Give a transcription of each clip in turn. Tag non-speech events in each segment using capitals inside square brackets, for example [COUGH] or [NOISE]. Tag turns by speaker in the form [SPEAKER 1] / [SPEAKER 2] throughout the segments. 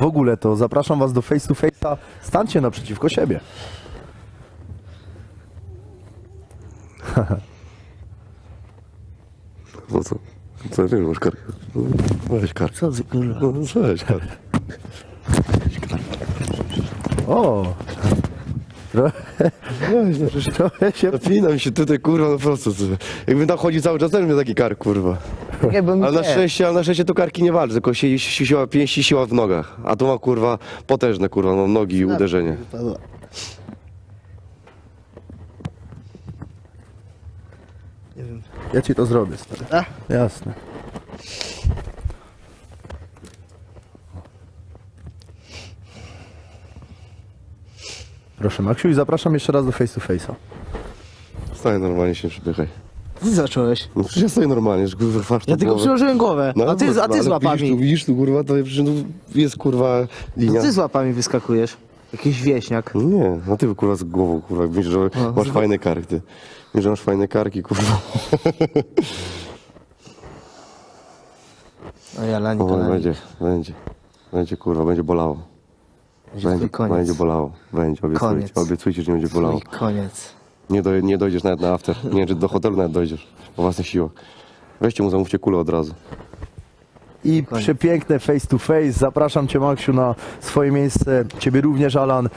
[SPEAKER 1] w ogóle, to zapraszam was do face to face'a. Stańcie naprzeciwko siebie. [LAUGHS]
[SPEAKER 2] No co? Co, nie masz karkę? No, Weź karkę.
[SPEAKER 3] Co ty kurwa?
[SPEAKER 2] No, no, weź karkę.
[SPEAKER 1] O! Trochę, trochę się...
[SPEAKER 2] Napina mi się tutaj, kurwa, no po prostu. co- Jakbym tam chodził cały czas, też mnie taki kark, kurwa.
[SPEAKER 3] Nie, bo mi
[SPEAKER 2] Ale na szczęście, ale na szczęście to karki nie walczy, tylko się, się, siła pięści, siła w nogach. A tu mam, kurwa, potężne, kurwa, no, nogi i uderzenie.
[SPEAKER 3] Wypadła. Nie wiem.
[SPEAKER 1] Ja ci to zrobię, stary.
[SPEAKER 3] A?
[SPEAKER 1] Jasne. Proszę Maksiu i zapraszam jeszcze raz do face to face'a.
[SPEAKER 2] Stań normalnie, się nie przypychaj.
[SPEAKER 3] Ty zacząłeś.
[SPEAKER 2] No przecież ja stoję normalnie, że kurwa, twarz
[SPEAKER 3] Ja tylko
[SPEAKER 2] głowę.
[SPEAKER 3] przyłożyłem głowę.
[SPEAKER 2] No,
[SPEAKER 3] a ty,
[SPEAKER 2] no,
[SPEAKER 3] a ty z łapami.
[SPEAKER 2] Widzisz tu, widzisz tu, kurwa, to przecież tu jest, kurwa, linia.
[SPEAKER 3] ty z łapami wyskakujesz. Jakiś wieśniak.
[SPEAKER 2] No Nie, no ty kurwa z głową, kurwa, myślisz, że masz
[SPEAKER 3] z-
[SPEAKER 2] fajne karki, ty. Myślisz, że masz fajne karki, kurwa.
[SPEAKER 3] O ja lani
[SPEAKER 2] O, będzie, będzie. Będzie, kurwa, będzie bolało.
[SPEAKER 3] Będzie
[SPEAKER 2] Będzie,
[SPEAKER 3] koniec.
[SPEAKER 2] będzie bolało. Będzie, obiecujcie,
[SPEAKER 3] Koniec.
[SPEAKER 2] obiecujcie, że nie będzie bolało.
[SPEAKER 3] Twój koniec.
[SPEAKER 2] Nie, doj, nie dojdziesz nawet na after. Nie, że do hotelu nawet dojdziesz. Po własnych siłach. Weźcie mu, zamówcie kulę od razu.
[SPEAKER 1] I przepiękne face to face. Zapraszam cię Maksiu na swoje miejsce. Ciebie również Alan.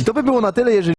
[SPEAKER 1] I to by było na tyle, jeżeli